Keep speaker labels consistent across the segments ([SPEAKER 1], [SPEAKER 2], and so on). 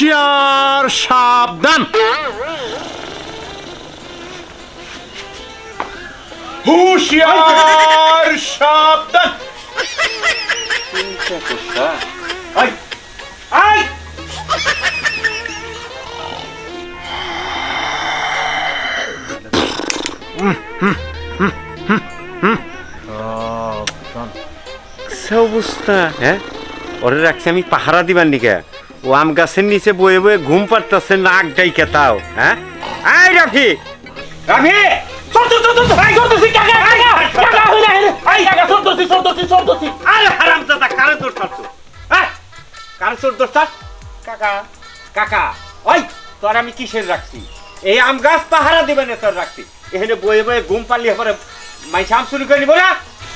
[SPEAKER 1] হুঁশিয়ার সাবধান। হুঁশিয়ার সাবধান। আয়
[SPEAKER 2] সে অবস্থা। হ্যাঁ? ওরে রাখছি আমি পাহারা দিবার নিকে। ও আম গাছের নিচে বয়ে বয়ে ঘুম পাড়তাছে নাক ডাই কেতাও হ্যাঁ? আয় রাফি! রাফি! হ্যাঁ কাকা। কাকা ওই তোর আমি কিসের রাখছি? এই আম গাছ পাহারা দিবে না তোর রাখছি। এখানে বয়ে বয়ে ঘুম পারলি পরে মাইসা আম শুরু করে নিবো না?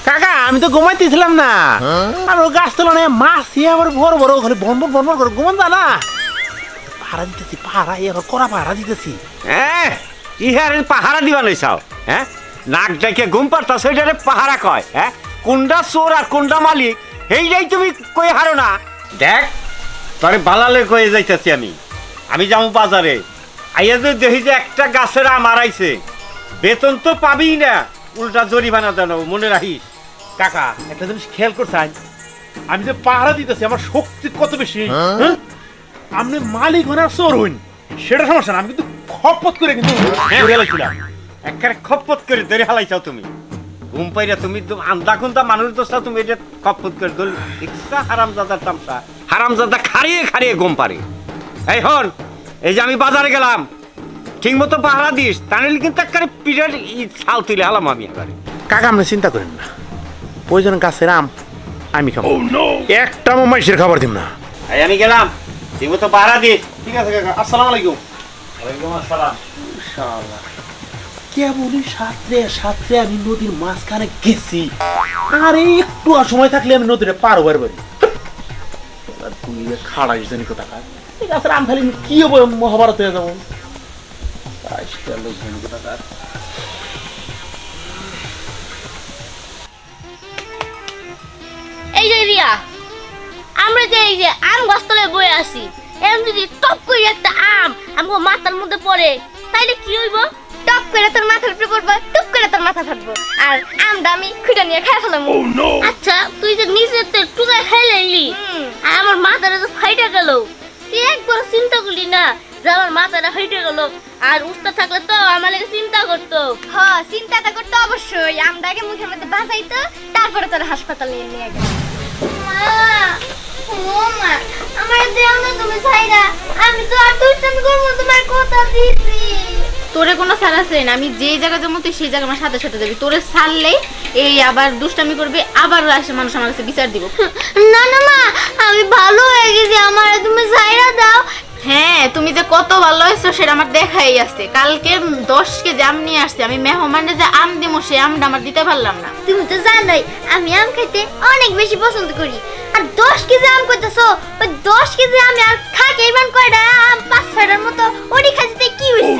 [SPEAKER 3] কাকা আমি তো ঘুমাইতেছিলাম না। আর ও গাছ তোলা নেই মাছ আবার বড় বড় ওখানে বনবন বনবন করে ঘুমান যা না। পাহারা দিতেছি পাহারা ইয়ে কড়া পাহারা দিতেছি।
[SPEAKER 2] হ্যাঁ ইহারে পাহারা দিবা লইছাও হ্যাঁ? নাক ডাকে ঘুম পারতা সেটারে পাহারা কয় হ্যাঁ? কোনটা চোর আর কোনটা মালিক এইটাই তুমি কই হারো না। দেখ তোরে বালালে কয়ে যাইতেছি আমি। আমি যাব বাজারে। আইয়া যদি দেখি যে একটা গাছের আম আড়াইছে বেতন তো পাবি না। উল্টা জরিমানা জানাব মনে রাখিস।
[SPEAKER 3] কাকা একটা জিনিস খেয়াল করছেন? আমি যে পাহারা দিতেছি আমার শক্তি কত বেশি? হ্যাঁ? আপনি মালিক হন আর চোর হইন। সেটা সমস্যা না আমি কিন্তু খপত করে কিন্তু ধরে লাইছিলাম।
[SPEAKER 2] একেবারে খপ্পত করে ধরে হালাইছাও তুমি। ঘুম পাইরা তুমি আন্দা খুন্দা মানুষ তুমি এটা খপ্পত করে ইচ্ছা হারামজাদার তামসা। হারামজাদা খারিয়ে খারিয়ে ঘুম পারে এই হন এই যে আমি বাজারে গেলাম। ঠিক মতো পাহারা দিস তাহলে কিন্তু একেবারে পিঠের ছাল তুলে হালাম আমি এবারে
[SPEAKER 3] কাকা আপনি চিন্তা করেন না। প্রয়োজন গাছের আম আমি খাব। একটা মাইসের খাবার দিম না।
[SPEAKER 2] এই আমি গেলাম। ঠিক মতো পাহারা দিস
[SPEAKER 3] ঠিক আছে কাকা। আসসালামু আলাইকুম।
[SPEAKER 2] ওয়ালাইকুম আসসালাম।
[SPEAKER 3] কেবলই সাঁতরে সাঁতরে আমি নদীর মাঝখানে গেছি। আর একটু আর সময় থাকলে আমি নদীটা পার হবার পারি। এবার তুই যে জানি কোথা খায় ঠিক আছে রাম খালি কি হব মহাভারত হয়ে যাব? আজকে লোক জানি কোথা খায়
[SPEAKER 4] আমরা যে এই যে আম গাছতলায় বয়ে আছি এরকম যদি টপ করে একটা আম আমগো মাথার মধ্যে পড়ে তাইলে কি হইব? টপ করে তোর মাথার উপরে পড়বে টুপ করে তোর মাথা ফাটবো আর আমি খুঁজে নিয়ে খাই ফেলাম আচ্ছা তুই যে নিজে তো টুকায় খাই লাইলি আর আমার মাথাটা তো ফাইটা গেল তুই একবার চিন্তা করলি না যে আমার মাথাটা ফাইটে গেল? আর উস্তা থাকলে তো আমার লাগে চিন্তা করতো।
[SPEAKER 5] হ্যাঁ চিন্তাটা করতে অবশ্যই। আমটাকে মুখের মধ্যে বাঁচাইতো তারপরে তোর হাসপাতালে নিয়ে গেল। তোরে কোনো সার আছে না? আমি যেই জায়গা যাব, তুই সেই জায়গা আমার সাথে সাথে যাবি। তোরে সারলেই এই আবার দুষ্টামি করবে, আবার আসে মানুষ আমার কাছে বিচার দিব।
[SPEAKER 4] না না, মা, আমি ভালো হয়ে গেছি। আমার তুমি সাইরা দাও
[SPEAKER 5] হ্যাঁ তুমি যে কত ভালো হয়েছো সেটা আমার দেখাই আছে। কালকে দশ কেজি আম নিয়ে আসছে আমি মেহমানে যে আম দিব সেই আমটা আমার দিতে পারলাম না।
[SPEAKER 4] তুমি তো জানোই আমি আম খেতে অনেক বেশি পছন্দ করি। আর দশ কেজি আম করতেছো ওই দশ কেজি আমি আর খাকে এবার কয়টা আম পাঁচ ছয়টার মতো ওটি খাইতে কি হয়েছে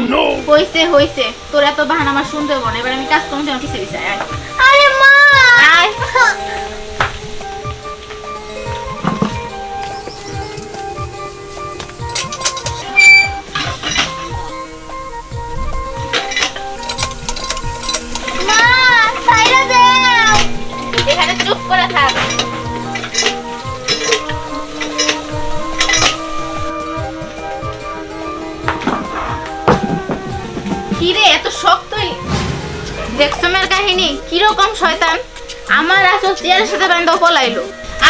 [SPEAKER 5] হইছে হইছে। তোর এত বাহানা আমার শুনতে হবে না এবার আমি কাজ করতে আমার পিছিয়ে পিছিয়ে আয়।
[SPEAKER 4] আরে মা!
[SPEAKER 5] চেয়ারের সাথে বান্ধব পলাইলো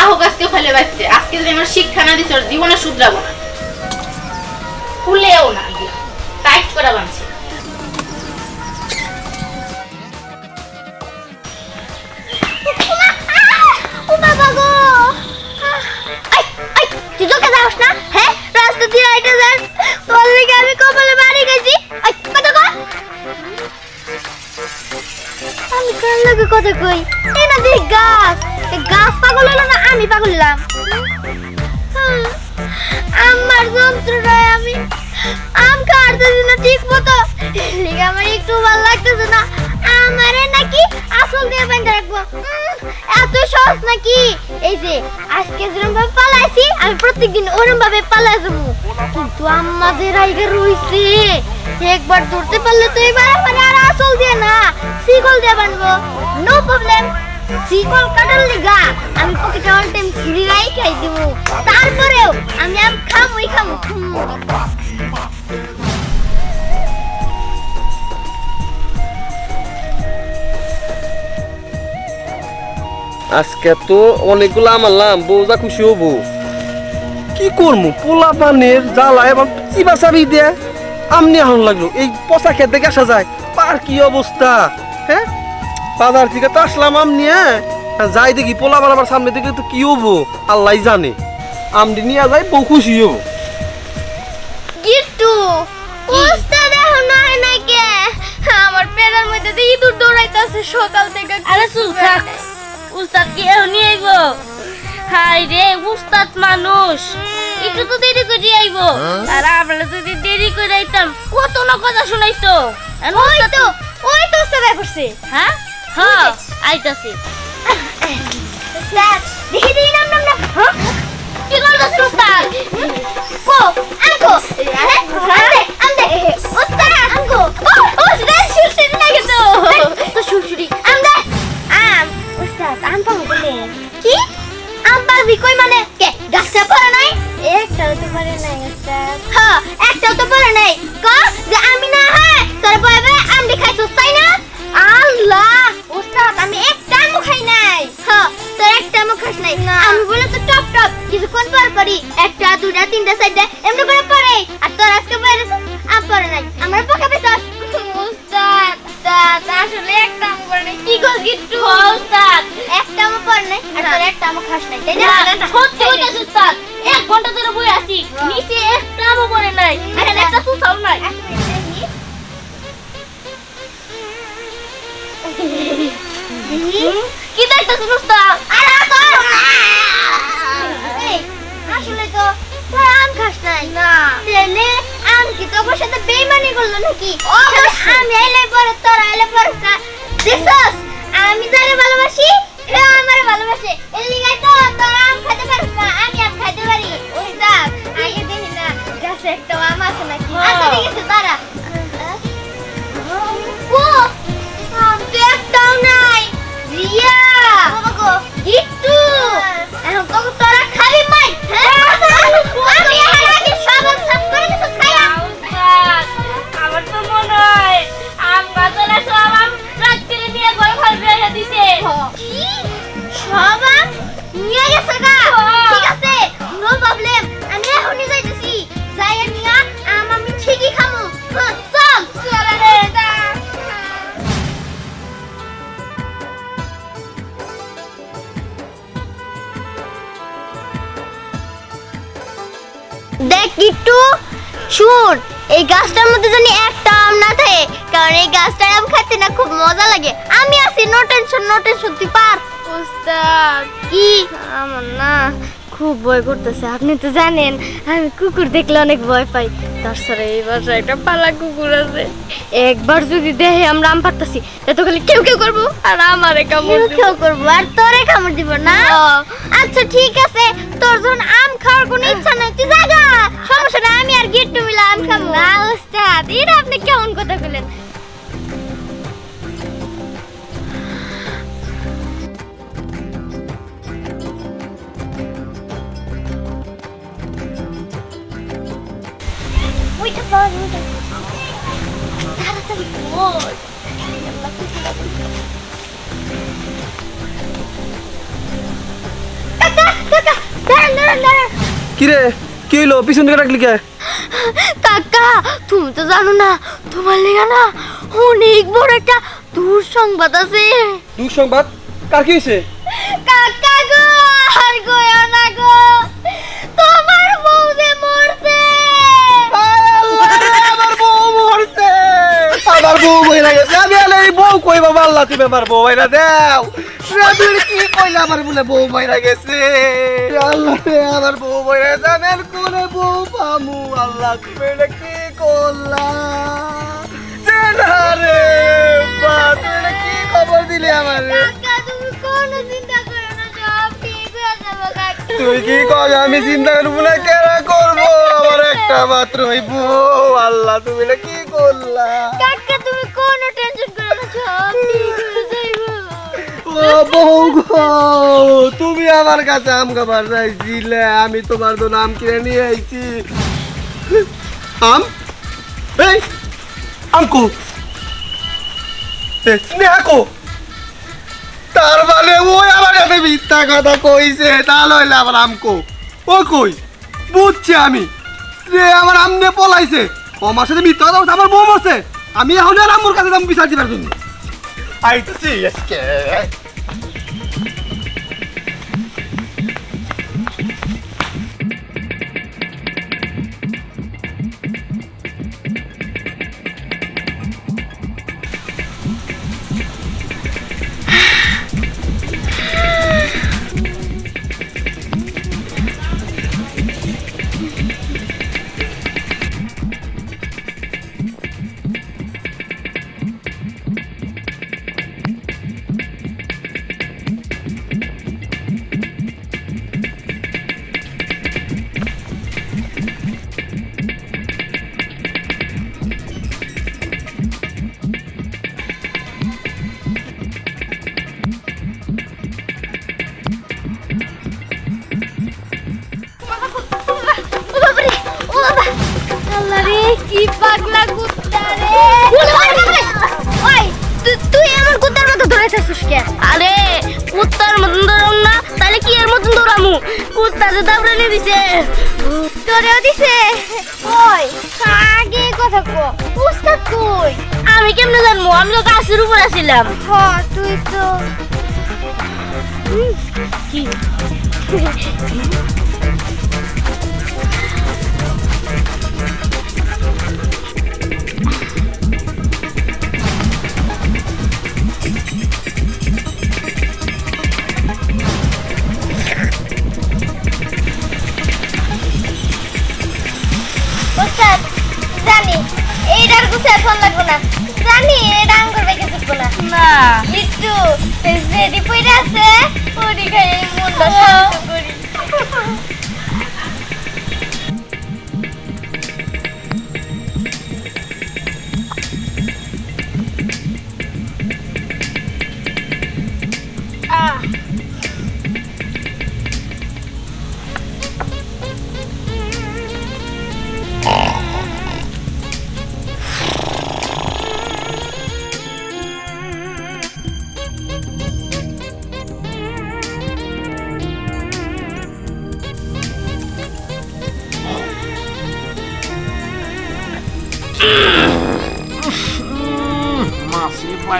[SPEAKER 5] হোক আজকে ফেলে বাইতে। আজকে যদি আমার শিক্ষা না ওর জীবনে শুধরাবো না। খুলেও না টাইট করা বানছে
[SPEAKER 4] আমি কার লাগে কথা কই? এই না দেখ গাছ। গাছ পাগল হলো না আমি পাগল হলাম? আমার যন্ত্রণায় আমি আম কাটতেছি না ঠিক মতো লিগে আমার একটু ভালো লাগতেছে না। আমারে নাকি দিয়ে বেঁধে রাখব। এত সহজ নাকি? এই যে, আজকে যেরকম ভাবে পালাইছি, আমি প্রত্যেকদিন ওরকম ভাবে পালাই যাব। কিন্তু আম্মা যে রাইগে রইছে। একবার ধরতে পারলে তো এবার আমার আর আসল দিয়ে না সিকল দিয়ে বানবো। নো প্রবলেম সিকল কাটার লিগা আমি পকেটে অল টাইম ছুরি রাই খাই দিব। তারপরেও আমি আম খামুই খামু।
[SPEAKER 6] আজকে তো অনেকগুলো মারলাম বউ যা খুশি হব। কি করব পোলা পানের জ্বালা এবং চিবা চাবি দিয়ে আমনি আহন লাগল। এই পচা খেতে আসা যায়। পার কি অবস্থা? হ্যাঁ? বাজার থেকে তো আসলাম আমনি হ্যাঁ? যাই দেখি পোলা বার আমার সামনে দেখি তো কি হব? আল্লাহ জানে। আমনি নিয়ে যাই বউ খুশি হব।
[SPEAKER 4] গিট্টু উস্তাদ এখন না কে? আমার পেটের মধ্যে দিয়ে ইঁদুর দৌড়াইতেছে সকাল থেকে।
[SPEAKER 7] আরে উস্তাদ কি এখনই আইব? হাই রে উস্তাদ মানুষ। একটু তো দেরি করে আইব। আর আমরা যদি দেরি করে আইতাম। কত না কথা শুনাইতো।
[SPEAKER 4] ওই তো ওই তো উস্তাদ করছে।
[SPEAKER 7] হ্যাঁ? হ্যাঁ আইতাছি।
[SPEAKER 4] উস্তাদ দেখি দেখি নাম নাম নাম। হ্যাঁ?
[SPEAKER 7] কি করতেছ উস্তাদ
[SPEAKER 4] কো আঙ্কো আরে আমদে উস্তাদ আঙ্কো ও উস্তাদ শুনছিস না কিন্তু তো শুশুরি আমদে আম উস্তাদ আম পাবো বলে কি? আম পাবি কই মানে? কে গাছে পড়ে নাই? একটাও তো পড়ে নাই হ্যাঁ একটাও তো পড়ে নাই। ক যে আমি না হয় তোর বয়বে আম দেখাইছস তাই না? আল্লাহ উস্তাদ আমি একটা আমও খাই নাই। হ্যাঁ তোর একটা আমও খাস নাই। আমি বলে তো টপ টপ কিছুক্ষণ পর পরই একটা দুটা তিনটা চারটা এমনি করে পরে আর তোর আজকে পরে আম পরে নাই। আমার পকা পেছাস উস্তাদ উস্তাদ আসলে একটা আমও পরে নাই। কি গো গিট্টু উস্তাদ একটা আমও পরে নাই আর তোর একটা আমও খাস নাই তাই না?
[SPEAKER 7] সত্যি উস্তাদ। এক ঘণ্টা ধরে বই আছি। নিচে একটা পড়ে নাই। এখানে একটা সুসাও নাই। কি দেখতেছ উস্তাদ?
[SPEAKER 4] আরে তোর আসলে তো তুই আম খাস নাই। না। তাহলে আম কি তোর সাথে বেইমানি করল নাকি? আমি আইলে পরে তোর আইলে পরে দেখছস? আমি যারে ভালোবাসি সে আমারে ভালোবাসে। এর লিগাই তো তোর আম খাইতে পারিস না। আমি আম খাইতে পারি। ওস্তাদ আগে দেখি না। গাছে একটা আম আছে নাকি? আচ্ছা ঠিক আছে দাঁড়া। গাছটার মধ্যে জানি একটা আম না থাকে কারণ এই গাছটার আম খাইতে না খুব মজা লাগে। আমি আছি নো টেনশন নো টেনশন তুই পার। উস্তাদ। কি? আমার না খুব ভয় করতেছে। আপনি তো জানেন আমি কুকুর দেখলে অনেক ভয় পাই। তাছাড়া এই বাসায় একটা পালা কুকুর আছে। একবার যদি দেহে আমরা আম পারতাছি তো খালি কেউ কেউ করব। আর আমারে কামড় কেউ করব আর তোরে কামড় দিব না? আচ্ছা ঠিক আছে। তোর যখন আম খাওয়ার কোনো ইচ্ছা নাই তুই জাগা। সমস্যা নাই আমি আর গিট্টু মিলে আম খাব। না উস্তাদ এটা আপনি কেমন কথা বলেন? ওইটা পাওয়া ওইটা তাড়াতাড়ি বল
[SPEAKER 6] কিরে কি হইল? পিছন দিকে রাখলি কে?
[SPEAKER 4] কাকা তুমি তো জানো না তোমার লেগা না অনেক বড় একটা দুঃসংবাদ আছে।
[SPEAKER 6] দুঃসংবাদ? কার কি হয়েছে
[SPEAKER 4] বউ
[SPEAKER 6] মহিলা গেছে আমি আলে কই বাবা? আল্লাহ, তুমি আমার বউ মহিলা দেও। রাবির কি কইলা আমার বলে বউ মহিলা গেছে? আল্লাহ আমার বউ মহিলা জানেন কোনে বউ পামু? আল্লাহ, তুমি এটা কি কি খবর দিলি আমার?
[SPEAKER 4] কোনো
[SPEAKER 6] তুই কি কর আমি চিন্তা করব না? কেরা করব? আমার একটা মাত্র বউ। আল্লাহ, তুমি না কি করলা।
[SPEAKER 4] কাকা তুমি কোনো টেনশন করো না সব ঠিক হয়ে যাইবে।
[SPEAKER 6] ও বউ গো তুমি আমার কাছে আম খাবার চাইছিলে আমি তোমার জন্য নাম কিনে নিয়ে আইছি। আম? এই আমকু স্নেহা কো? তার মানে ওই আমার কাছে মিথ্যা কথা কইছে তা লইলে আমার আমকো ও কই? বুঝছি আমি। রে আমার আম নিয়ে পলাইছে। আমার মিথ্যা কথা, আমার বউ আমি এখন আর আমার কাছে যাব বিচার দিবার জন্য। আইতেছি, আজকে।
[SPEAKER 4] কই?
[SPEAKER 7] আমি কেমনে জানব? আমি তো গাছের উপর আছিলাম।
[SPEAKER 4] হ তুই তো
[SPEAKER 7] কি?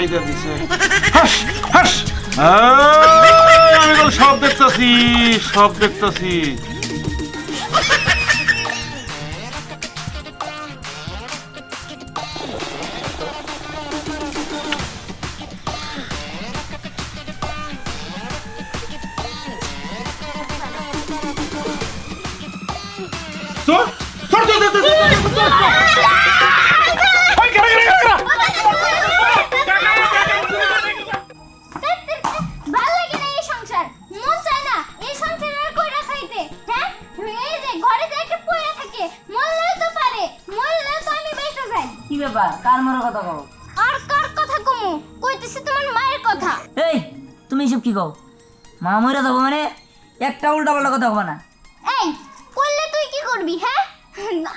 [SPEAKER 1] মাছি দিছে আমি তো সব দেখতাছি সব দেখতাছি সর সর সর সর সর ওই
[SPEAKER 8] ব্যাপার? কার মারার কথা কও?
[SPEAKER 4] আর কার কথা কমু? কইতেছি তোমার মায়ের কথা।
[SPEAKER 8] এই তুমি এসব কি কও? মা মরে যাব মানে একটা উল্টা পাল্টা কথা কবা না।
[SPEAKER 4] এই করলে তুই কি করবি হ্যাঁ?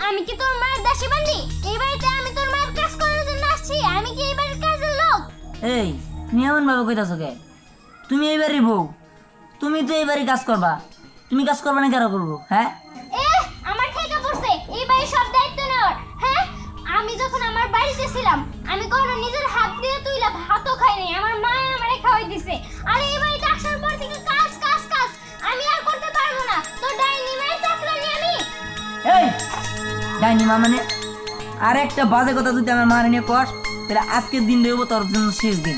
[SPEAKER 4] আমি কি তোর মায়ের দাসী বান্দি? এই বাড়িতে আমি তোর মায়ের কাজ করার জন্য আসছি আমি কি এই বাড়ির কাজের লোক?
[SPEAKER 8] এই তুমি এমন ভাবে কইতাছো কে? তুমি এই বাড়ির বউ তুমি তো এই বাড়ি কাজ করবা। তুমি কাজ করবা না কারা করব হ্যাঁ?
[SPEAKER 4] আমার বাড়িতে ছিলাম আমি কখনো নিজের হাত দিয়ে তুইলা ভাতও খাইনি আমার মা আমারে খাওয়াই দিছে। আর এই বাড়িতে আসার পর থেকে কাজ কাজ কাজ, আমি আর করতে পারব না। তো ডাইনি মায়ের চাকরানি আমি।
[SPEAKER 8] এই, ডাইনি মা মানে? আর একটা বাজে কথা যদি আমার মা নিয়ে কর তাহলে আজকের দিন রইব তোর জন্য শেষ দিন।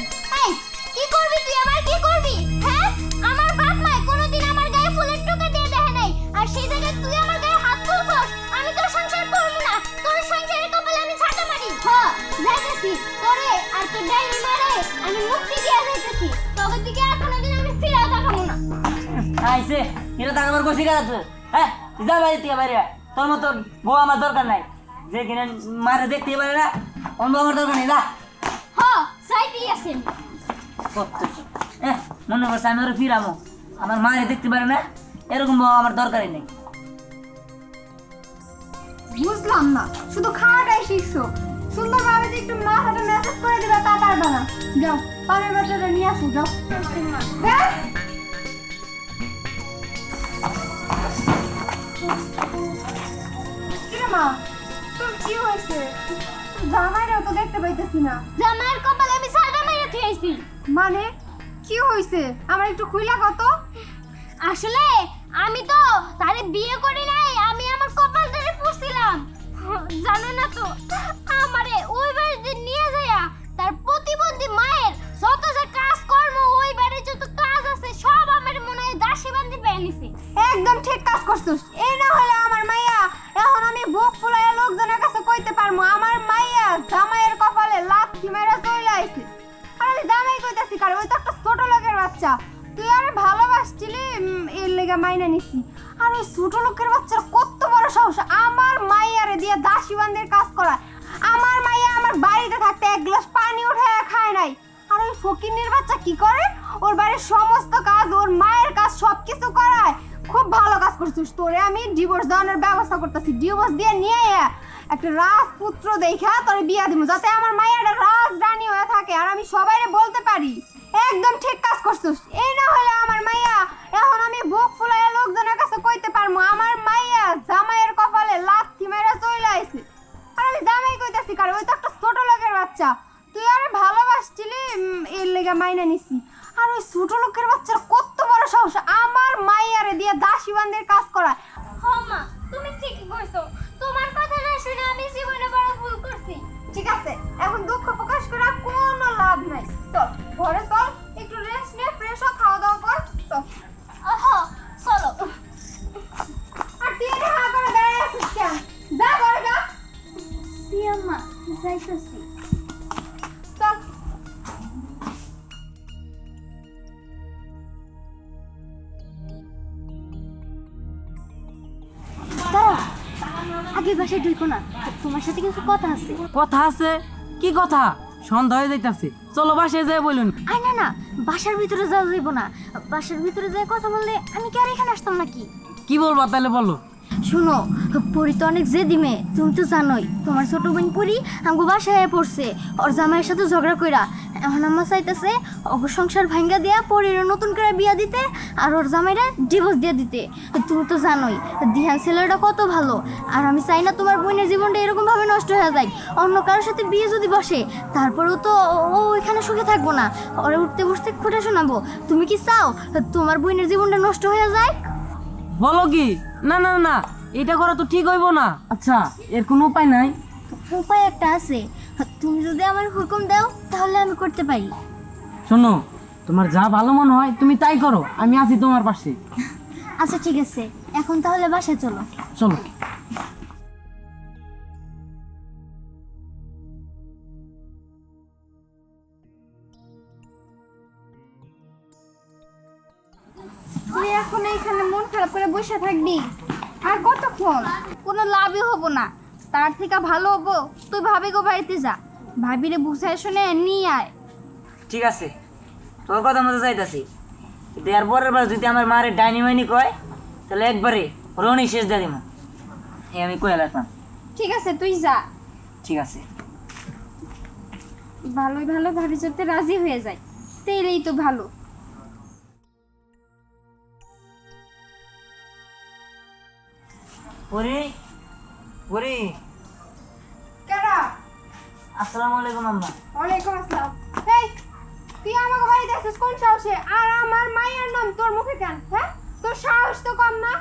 [SPEAKER 8] আইসে এটা তো আমার কষি গেছে হ্যাঁ যা বাইরে থেকে বাইরে তোর মতো বউ আমার দরকার নাই। যে কিনা মারে দেখতে পারে না অন্য আমার দরকার নেই যা।
[SPEAKER 9] হ সাইতেই আছেন।
[SPEAKER 8] হ্যাঁ মনে করছে আমি ওরা ফিরামো। আমার মারে দেখতে পারে না এরকম বউ আমার দরকারই নেই।
[SPEAKER 10] বুঝলাম না শুধু খাওয়াটাই শিখছো সুন্দরভাবে যে একটু মাথাটা ম্যাসাজ করে দিবে তা পারবে না। যাও পানের বাচ্চাটা নিয়ে আসো যাও। মা তোর কি হয়েছে? জামাইরাও তো দেখতে পাইতেছি না।
[SPEAKER 9] জামাইয়ের কপালে আমি সাদা মাইরা থুইছি
[SPEAKER 10] মানে কি হয়েছে আমার একটু খুইলা কত
[SPEAKER 9] আসলে আমি তো তারে বিয়ে করি নাই আমি আমার কপাল ধরে পুষছিলাম। জানো না তো আমারে ওই বাড়িতে নিয়ে যাইয়া তার প্রতিবন্ধী মায়ের যত যে কাজকর্ম ওই বাড়ির যত কাজ আছে সব আমার মনে হয় দাসী বান্ধি পেয়ে নিছে।
[SPEAKER 10] একদম ঠিক কাজ করছিস। এই না হলে আমার মাইয়া, এখন আমি বুক ফুলাইয়া লোকজনের কাছে কইতে পারব আমার মাইয়া জামাইয়ের কপালে লাথি মেরে চলে আইছে। আর আমি জামাই কইতাছি কার ওই তো একটা ছোট লোকের বাচ্চা। তুই আরে ভালোবাসছিলি এর লেগে মাইনা নিছি। আর ওই ছোট লোকের বাচ্চার কত বড় সাহস, আমার মাইয়ারে দিয়ে দাসী বান্দের কাজ করায় আমার মাইয়া আমার বাড়িতে থাকতে এক গ্লাস পানি উঠায় খায় নাই। আর ওই ফকিনের বাচ্চা কি করে? ওর বাড়ির সমস্ত কাজ, ওর মায়ের কাজ সব কিছু করায়। খুব ভালো কাজ করছিস তোরে আমি ডিভোর্স দেওয়ানোর ব্যবস্থা করতেছি। ডিভোর্স দিয়ে নিয়ে একটা রাজপুত্র দেখা তোরে বিয়া দিব, যাতে আমার মায়ের রাজরানী হয়ে থাকে। আর আমি সবাইরে বলতে পারি, একদম ঠিক কাজ করছিস। এই না হলে আমার মাইয়া, এখন আমি বুক ফুলাইয়া লোকজনের কাছে কইতে পারব, আমার মাইয়া জামাইয়ের কপালে লাথি মেরে চলে আইছে। আর আমি জামাই কইতাছি কার ওই তো একটা ছোট লোকের বাচ্চা। তুই আরে ভালোবাসছিলি এর লেগে মাইনা নিছি। আর ওই ছোট লোকের বাচ্চার কত বড় সাহস? আমার মাইয়ারে দিয়ে দাসী বান্দের কাজ
[SPEAKER 9] করা মা তুমি ঠিকই কইছো। তোমার কথা না শুনে আমি জীবনে বড় ভুল করছি।
[SPEAKER 10] ঠিক আছে এখন দুঃখ প্রকাশ করা কোনো লাভ নাই। তো ঘরে
[SPEAKER 9] কথা আছে।
[SPEAKER 8] কথা আছে? কি কথা? সন্ধ্যা হয়ে যাইতাছে। চলো বাসায় যাই বলুন।
[SPEAKER 9] আই না না বাসার ভিতরে যাওয়া যাইব না। বাসার ভিতরে যাই কথা বললে আমি কি আর এখানে আসতাম নাকি?
[SPEAKER 8] কি বলবা তাহলে বলো।
[SPEAKER 9] শুনো পরি তো অনেক জেদি মেয়ে তুমি তো জানোই তোমার ছোট বোন পরি আমাকে বাসায় পড়ছে। ওর জামাইয়ের সাথে ঝগড়া কইরা এখন আমার চাইতেছে অগ সংসার ভাঙ্গা দিয়া পরির নতুন করে বিয়া দিতে আর ওর জামাইরা ডিভোর্স দিয়ে দিতে। তুমি তো জানোই দিহান ছেলেটা কত ভালো। আর আমি চাই না তোমার বোনের জীবনটা এরকমভাবে নষ্ট হয়ে যায়। অন্য কারোর সাথে বিয়ে যদি বসে তারপরেও তো ও এখানে সুখে থাকব না। ওরে উঠতে বসতে খুঁটে শোনাবো। তুমি কি চাও তোমার বোনের জীবনটা নষ্ট হয়ে যায়?
[SPEAKER 8] বলো কি? না না না এটা করা তো ঠিক হইব না। আচ্ছা এর কোনো উপায় নাই।
[SPEAKER 9] উপায় একটা আছে। তুমি যদি আমার হুকুম দাও তাহলে আমি করতে পারি।
[SPEAKER 8] শোনো তোমার যা ভালো মনে হয় তুমি তাই করো। আমি আছি তোমার পাশে।
[SPEAKER 9] আচ্ছা ঠিক আছে। এখন তাহলে বাসায় চলো।
[SPEAKER 8] চলো।
[SPEAKER 10] তুই এখন এইখানে মন খারাপ করে বসে থাকবি। আর কতক্ষণ? কোনো লাভই হব না। তার থেকে ভালো হব? তুই ভাবি গো বাড়িতে যা। ভাবিরে বুঝায় শুনে নিয়ে আয়।
[SPEAKER 8] ঠিক আছে। তোর কথা মতো যাইতাছি। কিন্তু এর পরের বার যদি আমার মারে ডাইনি মাইনি কয় তাহলে একবারে রনি শেষ দিয়ে দিব এই আমি কয়ে রাখলাম।
[SPEAKER 10] ঠিক আছে তুই যা।
[SPEAKER 8] ঠিক আছে।
[SPEAKER 10] ভালোই ভালো ভাবি যাতে রাজি হয়ে যায় তেলেই তো ভালো।
[SPEAKER 8] পরি পরি
[SPEAKER 10] কেডা
[SPEAKER 8] আসসালামু আলাইকুম আম্মা।
[SPEAKER 10] ওয়ালাইকুম আসসালাম। এই তুই আমাকে বাড়িতে আসছিস কোন সাহসে? আর আমার মায়ের নাম তোর মুখে কেন? হ্যাঁ? তোর সাহস তো কম না?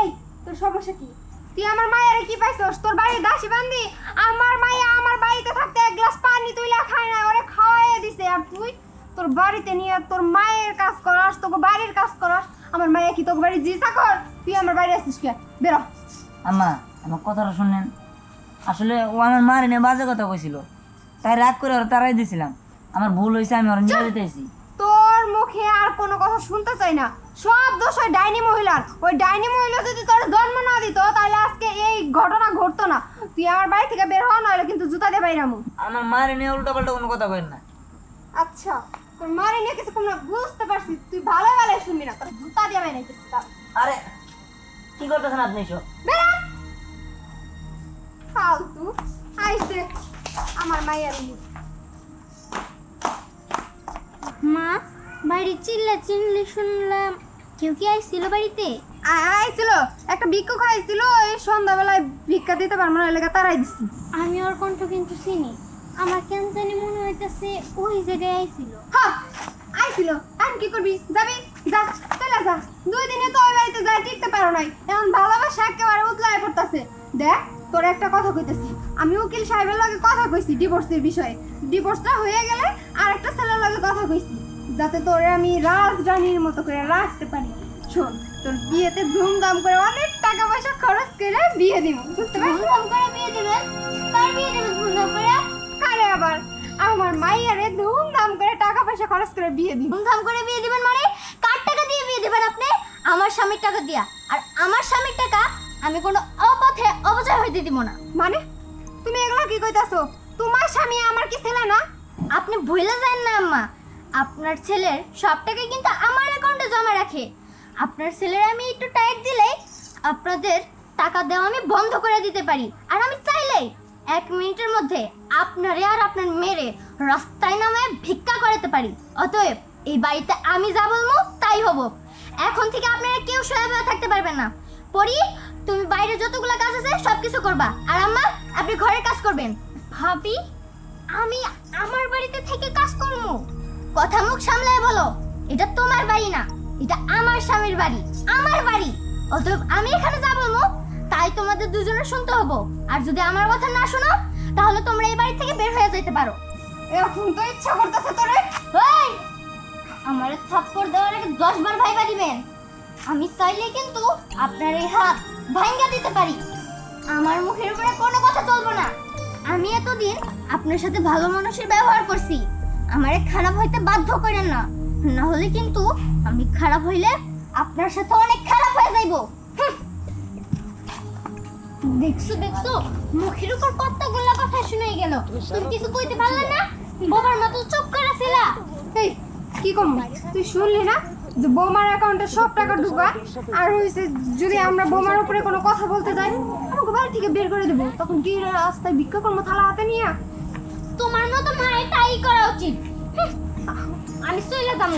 [SPEAKER 10] এই তোর সমস্যা কি? তুই আমার মায়ের কি পাইছস? তোর বাড়ির দাসী বান্দি? আমার মাইয়া আমার বাড়িতে থাকতে এক গ্লাস পানি তুইলা খায় না ওরে খাওয়াইয়ে দিছে। আর তুই তোর বাড়িতে নিয়ে তোর মায়ের কাজ করাস তোকে বাড়ির কাজ করাস। আমার মাইয়া কি তোকে বাড়ি জিসা কর তুই আমার বাড়ি আসছিস কে? বেরো।
[SPEAKER 8] আম্মা আমার কথাটা শুনেন। আসলে ও আমার মার এনে বাজে কথা কইছিল। তাই রাগ করে ওরা তারাই দিছিলাম। আমার ভুল হয়েছে আমি ওর নিয়ে যেতেছি।
[SPEAKER 10] তোর মুখে আর কোনো কথা শুনতে চাই না। সব দোষ ওই ডাইনি মহিলার। ওই ডাইনি মহিলা যদি তোর জন্ম না দিত তাহলে আজকে এই ঘটনা ঘটতো না। তুই আমার বাড়ি থেকে বের হওয়া নইলে কিন্তু জুতা দিয়ে বাইরামু
[SPEAKER 8] আমার মারে নিয়ে উল্টো পাল্টা কোনো কথা কইন না।
[SPEAKER 10] আচ্ছা তোর মারি নিয়ে কিছু কোনো বুঝতে পারছি তুই ভালো ভালো শুনবি না। তোর জুতা দিয়ে বাইরাইতেছি তার।
[SPEAKER 8] আরে কি করতেছেন আপনি সব
[SPEAKER 10] বেরা! ফালতু। আইসে আমার মায়ের
[SPEAKER 9] মা বাড়ি চিল্লা চিল্লি শুনলাম। কেউ কি আইছিল বাড়িতে?
[SPEAKER 10] আইছিল একটা ভিক্ষুক আইছিল এই সন্ধ্যাবেলায় ভিক্ষা দিতে পারব না এলাকা তারাই দিছি।
[SPEAKER 9] আমি ওর কণ্ঠ কিন্তু চিনি। আমার কেন জানি মনে হইতেছে ওই জায়গায় আইছিল।
[SPEAKER 10] হ্যাঁ আইছিল। আর কি করবি? যাবি? যা চলে যা। দুই দিনে তো ওই বাড়িতে যাই টিকতে পারো নাই। এখন ভালোবাসা একেবারে উতলায় পড়তাছে। দেখ। তোর একটা কথা কইতেছি। আমি উকিল সাহেবের লগে কথা কইছি ডিভোর্সের বিষয়ে। ডিভোর্সটা হয়ে গেলে আর একটা ছেলের লগে কথা কইছি যাতে তোরে আমি রাজরানীর মতো করে রাখতে পারি। শোন তোর বিয়েতে ধুমধাম করে অনেক টাকা পয়সা খরচ করে বিয়ে দিব বুঝতে পারছিস?
[SPEAKER 9] ধুমধাম করে বিয়ে দেবেন কার বিয়ে দেবেন ধুমধাম করে?
[SPEAKER 10] আরে আবার? আমার মাইয়ারে ধুমধাম করে টাকা পয়সা খরচ করে বিয়ে দিব।
[SPEAKER 9] ধুমধাম করে বিয়ে দিবেন মানে? কার টাকা দিয়ে বিয়ে দিবেন আপনি? আমার স্বামীর টাকা দিয়া। আর আমার স্বামীর টাকা আমি কোনো অপথে অপচয় হইতে দিব না।
[SPEAKER 10] মানে? তুমি এগুলো কি কইতাছো? তোমার স্বামী আমার কি ছেলে না?
[SPEAKER 9] আপনি ভুলে যান না আম্মা। আপনার ছেলের সব টাকা কিন্তু আমার অ্যাকাউন্টে জমা রাখে। আপনার ছেলের আমি একটু টাইট দিলেই আপনাদের টাকা দেওয়া আমি বন্ধ করে দিতে পারি। আর আমি চাইলেই এক মিনিটের মধ্যে আপনারে আর আপনার মেরে রাস্তায় নামে ভিক্ষা করাতে পারি। অতএব এই বাড়িতে আমি যা বলব তাই হব। এখন থেকে আপনারা কেউ সহায় হয়ে থাকতে পারবেন না। পরি তুমি বাইরে যতগুলো কাজ আছে সব কিছু করবা। আর আম্মা আপনি ঘরের কাজ করবেন। ভাবি আমি আমার বাড়িতে থেকে কাজ করব। কথা মুখ সামলায় বলো। এটা তোমার বাড়ি না এটা আমার স্বামীর বাড়ি আমার বাড়ি। অতএব আমি এখানে যা বলব তাই তোমাদের দুজনের শুনতে হব। আর যদি আমার কথা না শোনো তাহলে তোমরা এই বাড়ি থেকে বের হয়ে যেতে পারো।
[SPEAKER 10] এখন তো ইচ্ছা করতেছে তোরে।
[SPEAKER 9] ওই আমার থাপ্পড় দেওয়ার আগে দশ বার ভাইবা দিবেন। আমি চাইলে কিন্তু আপনার এই হাত ভাঙ্গা দিতে পারি। আমার মুখের উপরে কোনো কথা চলবো না। আমি এতদিন আপনার সাথে ভালো মানুষের ব্যবহার করছি। আমারে খারাপ হইতে বাধ্য করেন না। না হলে কিন্তু আমি খারাপ হইলে আপনার সাথে অনেক খারাপ হয়ে যাইবো। দেখছ দেখছ? মুখের উপর কতগুলা কথা শুনে গেল। তুমি কিছু কইতে পারলে না? বাবার মতো চুপ করে ছিলা।
[SPEAKER 10] এই, কি করব? তুই শুনলি না? যে বোমার অ্যাকাউন্টে সব টাকা ঢুকা আর হয়েছে যদি আমরা বোমার উপরে কোনো কথা বলতে যাই, আমাকে বাড়ি থেকে বের করে দেবো। তখন কি রাস্তায় ভিক্ষা কর্ম থালা হাতে নিয়ে?
[SPEAKER 9] তোমার মতো মায়ের তাই করা উচিত। আমি চলে যাব।